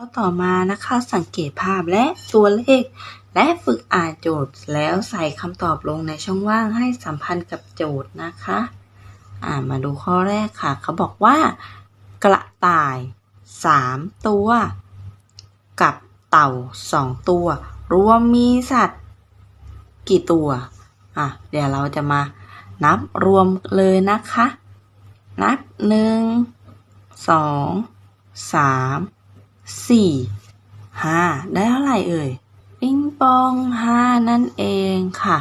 ข้อต่อมานะคะสังเกตภาพและตัวเลข และฝึกอ่านโจทย์แล้วใส่คำตอบลงในช่องว่างให้สัมพันธ์กับโจทย์นะคะอ่ามาดูข้อแรกค่ะ เขาบอกว่า กระต่ายสามตัว กับเต่าสองตัว รวมมีสัตว์ กี่ตัวอะเดี๋ยวเราจะมานับรวมเลยนะคะ นับหนึ่ง สี่ห้าได้เท่าไหร่เอ่ย ปิงปองห้านั่นเองค่ะ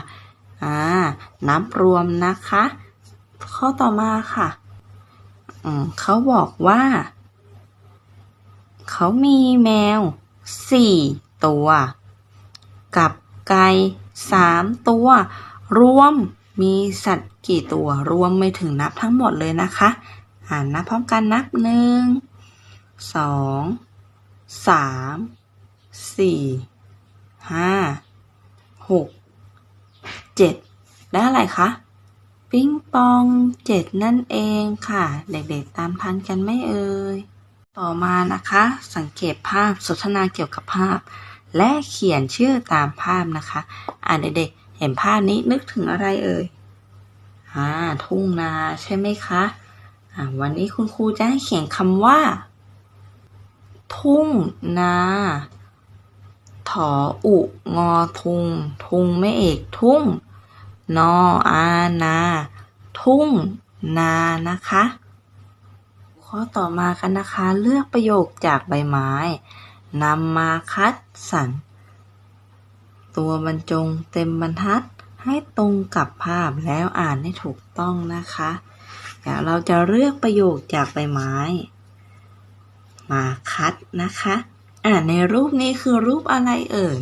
อ่า นับรวมนะคะ ข้อต่อมาค่ะ อืมเขาบอกว่า เขามีแมวสี่ตัว กับไก่สามตัว รวมมีสัตว์กี่ตัวรวมไม่ถึงนับทั้งหมดเลยนะคะ อ่านนับพร้อมกันนับหนึ่งสอง สามสี่ห้าหกเจ็ดได้อะไรคะปิ้งปองเจ็ดนั่นเองค่ะ เด็กๆตามทันกันไม่เอ่ยต่อมานะคะ สังเกตภาพสนทนาเกี่ยวกับภาพ และเขียนชื่อตามภาพนะคะ อ่าเด็กๆเห็นภาพนี้นึกถึงอะไรเอ่ยอ่าทุ่งนาใช่ไหมคะอ่าวันนี้คุณครูจะให้เขียนคำว่า ทุ่งนาถออุงอทุง ทุงไม่เอกทุ่ง นออานา ทุ่งนานะคะ ข้อต่อมากันนะคะ เลือกประโยคจากใบไม้นำมาคัดสรรตัวบรรจงเต็มบรรทัดให้ตรงกับภาพแล้วอ่านให้ถูกต้องนะคะเดี๋ยวเราจะเลือกประโยคจากใบไม้ มาคัดนะคะ อ่าในรูปนี้คือรูปอะไรเอ่ย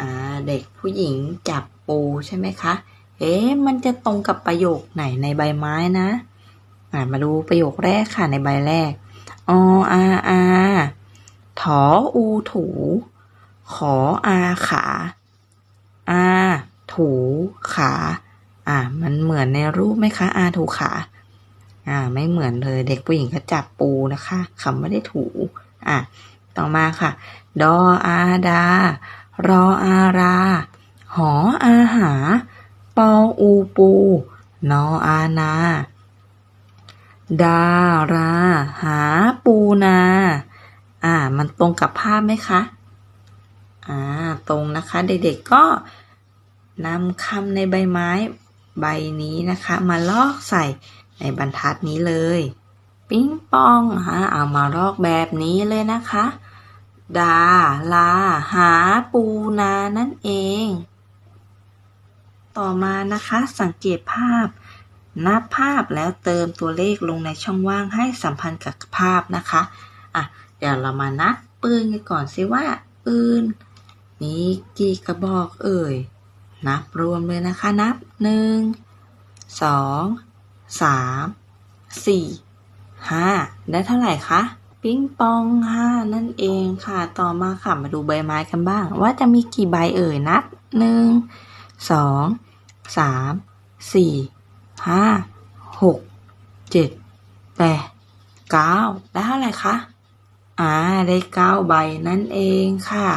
อ่าเด็กผู้หญิงจับปูใช่ไหมคะ เอ๊ะมันจะตรงกับประโยคไหนในใบไม้นะ อ่ามาดูประโยคแรกค่ะในใบแรกออาอาถออูถู ขออาขาอาถูขา อ่า มันเหมือนในรูปไหมคะอาถูขา อ่า ไม่เหมือนเลยเด็กผู้หญิงก็จับปูนะคะคำไม่ได้ถูอะต่อมาค่ะ ดออาดา รออารา หออาหา ปออูปู นออานา ดารา หาปูนา อ่า มันตรงกับภาพไหมคะ อ่า ตรงนะคะ เด็กๆก็นำคำในใบไม้ใบนี้นะคะ มาลอกใส่ ในบรรทัดนี้เลย ปิ้งปองฮะเอามาลอกแบบนี้เลยนะคะ ดา ลา หา ปูนา นั่นเอง ต่อมานะคะ สังเกตภาพ นับภาพแล้วเติมตัวเลขลงในช่องว่างให้สัมพันธ์กับภาพนะคะ อะ เดี๋ยวเรามานับปืนกันก่อนสิว่า ปืนมีกี่กระบอกเอ่ย นับรวมเลยนะคะ นับหนึ่งสอง สามสี่ห้าได้เท่าไหร่คะปิ้งปองห้านั่นเองค่ะ ต่อมาค่ะมาดูใบไม้กันบ้าง ว่าจะมีกี่ใบเอ่ยนับหนึ่งสองสามสี่ห้าหกเจ็ดแปดเก้าได้เท่าไหร่คะอ่าได้เก้าใบนั่นเองค่ะ